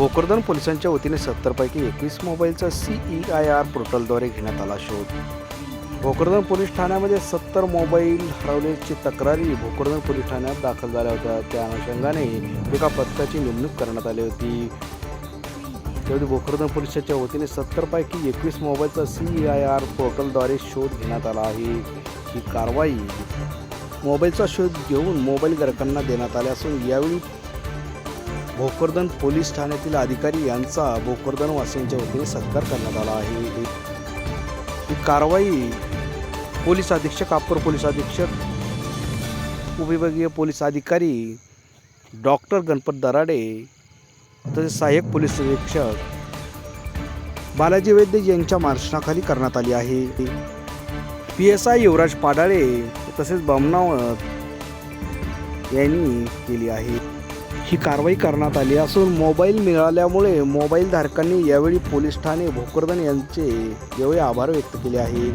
भोकरदन पोलिसांच्या वतीने सत्तरपैकी एकवीस मोबाईलचा सी ई आय आर पोर्टलद्वारे घेण्यात आला शोध. भोकरदन पोलीस ठाण्यामध्ये सत्तर मोबाईल हरवल्याची तक्रारी भोकरदन पोलीस ठाण्यात दाखल झाल्या होत्या. त्या अनुषंगाने एका पथकाची नेमणूक करण्यात आली होती. त्यावेळी भोकरदन पोलिसाच्या वतीने सत्तरपैकी एकवीस मोबाईलचा सी ई आय आर पोर्टलद्वारे शोध घेण्यात आला आहे. ही कारवाई मोबाईलचा शोध घेऊन मोबाईल ग्राहकांना देण्यात आले असून यावेळी भोकरदन पोलीस ठाण्यातील अधिकारी यांचा भोकरदन वासियांच्या वतीने सत्कार करण्यात आला आहे. ही कारवाई पोलीस अधीक्षक अप्पर पोलीस अधीक्षक उपविभागीय पोलीस अधिकारी डॉक्टर गणपत दराडे तसेच सहाय्यक पोलीस निरीक्षक बालाजी वैद्य यांच्या मार्शनाखाली करण्यात आली आहे. P S I Yuvraj Padale तसेच बमनावत यांनी केली आहे. ही कारवाई करण्यात आली असून मोबाईल मिळाल्यामुळे मोबाईल धारकांनी यावेळी पोलीस ठाणे भोकरदन यांचे यावेळी आभार व्यक्त केले आहे